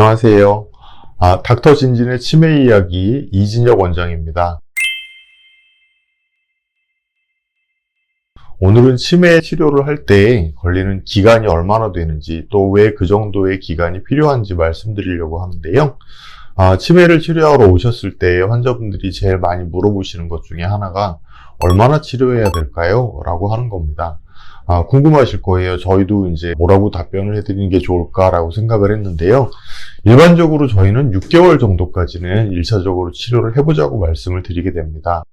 안녕하세요. 아, 닥터 진진의 치매 이야기 이진혁 원장입니다. 오늘은 치매 치료를 할 때 걸리는 기간이 얼마나 되는지 또 왜 그 정도의 기간이 필요한지 말씀드리려고 하는데요. 아, 치매를 치료하러 오셨을 때 환자분들이 제일 많이 물어보시는 것 중에 하나가 얼마나 치료해야 될까요? 라고 하는 겁니다. 아, 궁금하실 거예요. 저희도 이제 뭐라고 답변을 해드리는 게 좋을까라고 생각을 했는데요. 일반적으로 저희는 6개월 정도까지는 1차적으로 치료를 해보자고 말씀을 드리게 됩니다.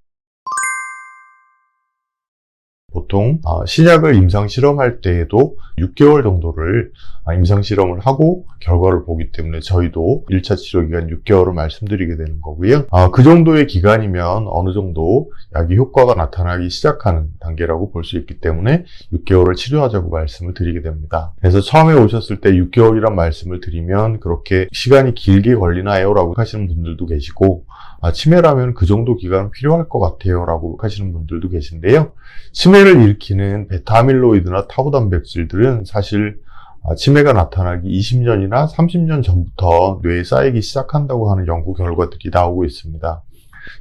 보통 아, 신약을 임상 실험할 때에도 6개월 정도를 아, 임상 실험을 하고 결과를 보기 때문에 저희도 1차 치료 기간 6개월을 말씀드리게 되는 거고요. 아, 그 정도의 기간이면 어느 정도 약이 효과가 나타나기 시작하는 단계라고 볼 수 있기 때문에 6개월을 치료하자고 말씀을 드리게 됩니다. 그래서 처음에 오셨을 때 6개월이란 말씀을 드리면 그렇게 시간이 길게 걸리나요? 라고 하시는 분들도 계시고 아, 치매라면 그 정도 기간은 필요할 것 같아요. 라고 하시는 분들도 계신데요. 치매를 일으키는 베타아밀로이드나 타우 단백질들은 사실 아, 치매가 나타나기 20년이나 30년 전부터 뇌에 쌓이기 시작한다고 하는 연구 결과들이 나오고 있습니다.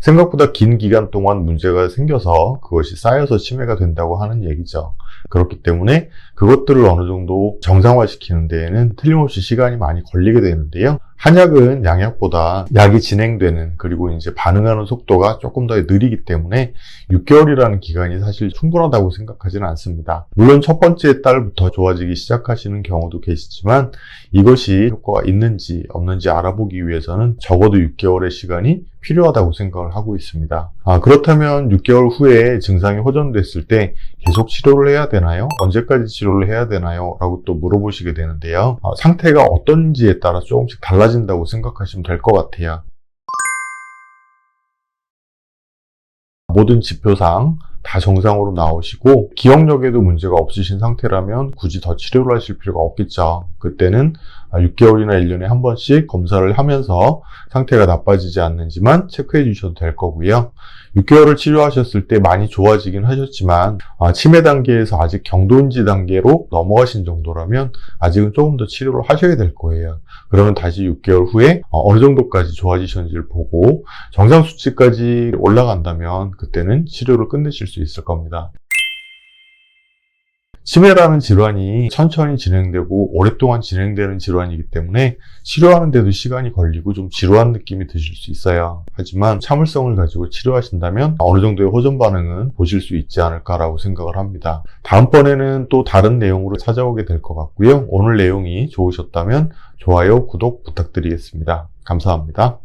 생각보다 긴 기간 동안 문제가 생겨서 그것이 쌓여서 치매가 된다고 하는 얘기죠. 그렇기 때문에 그것들을 어느 정도 정상화시키는 데에는 틀림없이 시간이 많이 걸리게 되는데요. 한약은 양약보다 약이 진행되는 그리고 이제 반응하는 속도가 조금 더 느리기 때문에 6개월이라는 기간이 사실 충분하다고 생각하지는 않습니다. 물론 첫 번째 달부터 좋아지기 시작하시는 경우도 계시지만 이것이 효과가 있는지 없는지 알아보기 위해서는 적어도 6개월의 시간이 필요하다고 생각을 하고 있습니다. 아, 그렇다면 6개월 후에 증상이 호전됐을 때 계속 치료를 해야 되나요? 언제까지 치료를 해야 되나요? 라고 또 물어보시게 되는데요. 아, 상태가 어떤지에 따라 조금씩 달라 진다고 생각하시면 될 것 같아요. 모든 지표상 다 정상으로 나오시고 기억력에도 문제가 없으신 상태라면 굳이 더 치료를 하실 필요가 없겠죠. 그때는 6개월이나 1년에 한 번씩 검사를 하면서 상태가 나빠지지 않는지만 체크해 주셔도 될 거고요. 6개월을 치료하셨을 때 많이 좋아지긴 하셨지만 아, 치매 단계에서 아직 경도인지 단계로 넘어가신 정도라면 아직은 조금 더 치료를 하셔야 될 거예요. 그러면 다시 6개월 후에 어, 어느 정도까지 좋아지셨는지를 보고 정상 수치까지 올라간다면 그때는 치료를 끝내실 수 있을 겁니다. 치매라는 질환이 천천히 진행되고 오랫동안 진행되는 질환이기 때문에 치료하는데도 시간이 걸리고 좀 지루한 느낌이 드실 수 있어요. 하지만 참을성을 가지고 치료하신다면 어느 정도의 호전 반응은 보실 수 있지 않을까라고 생각을 합니다. 다음번에는 또 다른 내용으로 찾아오게 될 것 같고요. 오늘 내용이 좋으셨다면 좋아요, 구독 부탁드리겠습니다. 감사합니다.